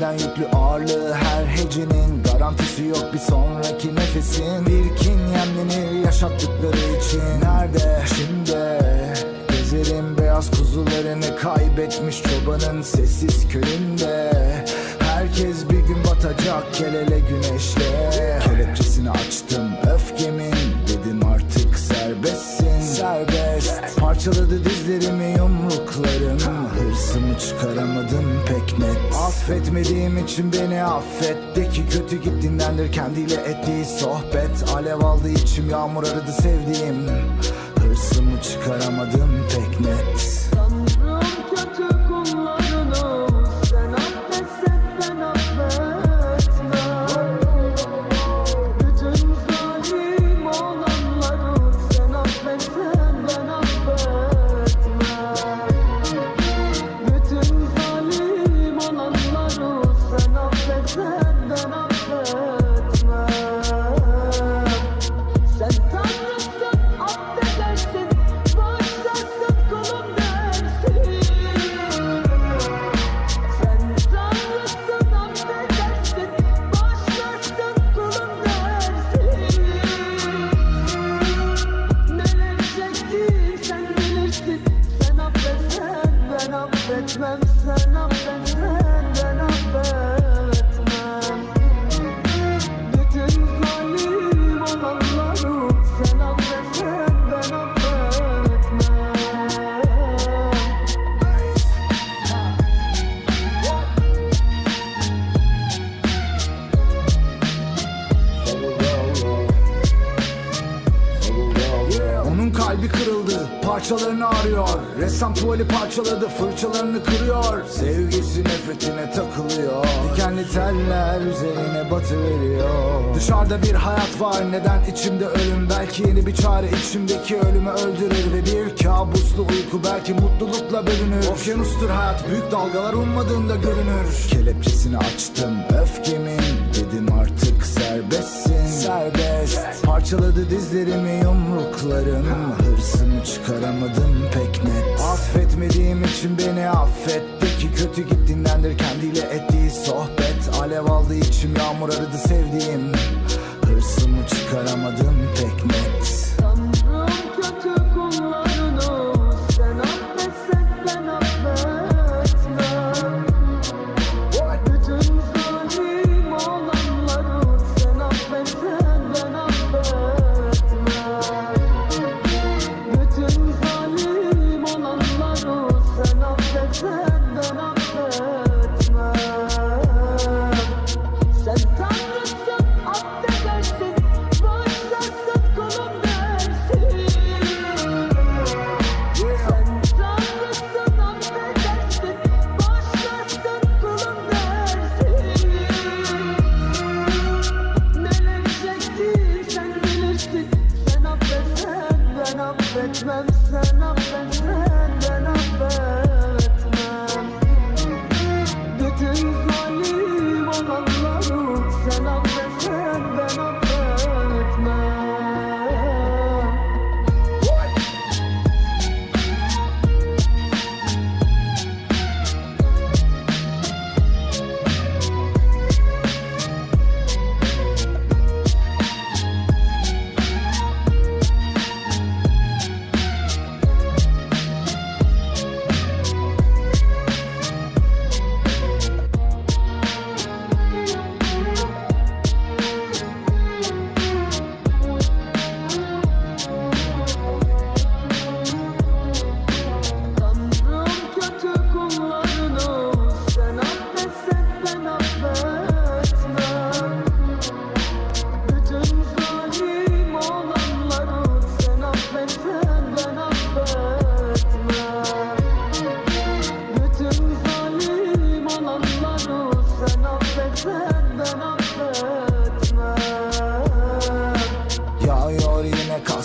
Normalinden yüklü ağırlığı her hecenin Garantisi yok bir sonraki nefesin. Bir kin yemlenir yaşattıkları için. Nerede? Şimdi. Gezerim beyaz kuzularını kaybetmiş çobanın sessiz köyünde. Herkes bir gün batacak el ele güneşle. Kelepçesini açtım öfkemin Dedim artık serbestsin. Serbest. Parçaladı için beni affet. De ki kötü gittiğindendir kendiyle ettiği sohbet. Alev aldı içim yağmur aradı sevdiğim. Hırsımı çıkaramadım pek net parçalarını arıyor. Ressam tuvali parçaladı, fırçalarını kırıyor. Sevgisi nefretine takılıyor. Dikenli teller üzerine batı veriyor. Dışarıda bir hayat var, neden içimde ölüm? Belki yeni bir çare içimdeki ölümü öldürür Ve bir kabuslu uyku belki mutlulukla bölünür. Okyanustur hayat, büyük dalgalar ummadığında görünür. Kelepçesini açtım, öfkemin Dedim artık serbestsin. Serbest. Parçaladı dizlerimi yumruklarım. Hırsımı çıkaramadım pek net Affetmediğim için beni affet De ki kötü gittiğindendir kendiyle ettiği sohbet. Alev aldı içim yağmur aradı sevdiğim. Hırsımı çıkaramadım pek net affetmem Sen affetsen ben affetmem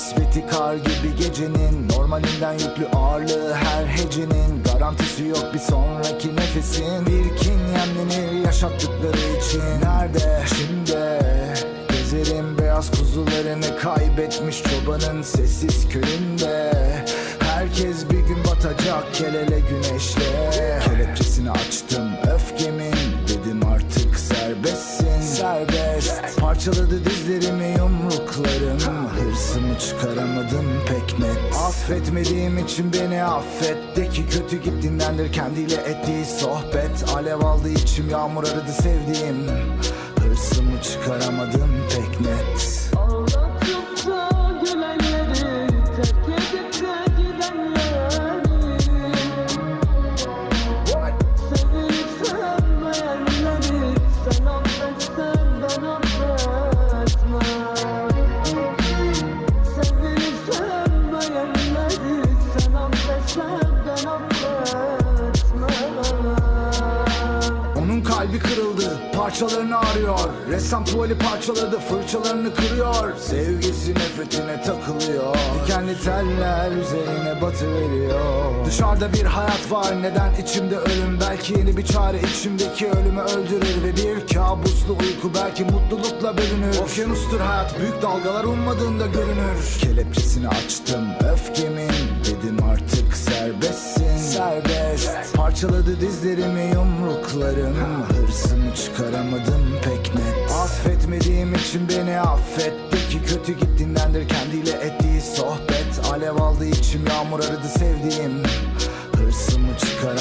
kasveti kar gibi gecenin Normalinden yüklü ağırlığı her hecenin. Garantisi yok bir sonraki nefesin. Bir kin yemlenir yaşattıkları için. Nerede? Şimdi. Gezerim beyaz kuzularını kaybetmiş çobanın sessiz köyünde. Herkes bir gün batacak kelele güneşle. Kelepçesini açtım öfkemin Dedim artık serbestsin. Serbest. Parçaladı dizlerimi yumruklarım. Sızımı çıkaramadım pek net. Affetmediğim için beni affet. De ki kötü git dinlendir kendiyle ettiği sohbet. Alev aldı içim yağmur aradı sevdiğim. Onun kalbi kırıldı Parçalarını arıyor. Ressam tuvali parçaladı Fırçalarını kırıyor. Sevgisi nefretine takılıyor. Dikenli teller üzerine batı veriyor. Dışarıda bir hayat var Neden içimde ölüm? Belki yeni bir çare içimdeki ölümü öldürür. Ve bir kabuslu uyku belki mutlulukla bölünür. Okyanustur hayat büyük dalgalar ummadığında görünür. Kelepçesini açtım öfkemin Dedim artık serbestsin. Serbest. Parçaladı dizlerimi yumruklarım. Hırsımı çıkaramadım pek net. Affetmediğim için beni affet. De ki kötü gittiğindendir kendiyle ettiği sohbet. Alev aldı içim yağmur aradı sevdiğim. Hırsımı net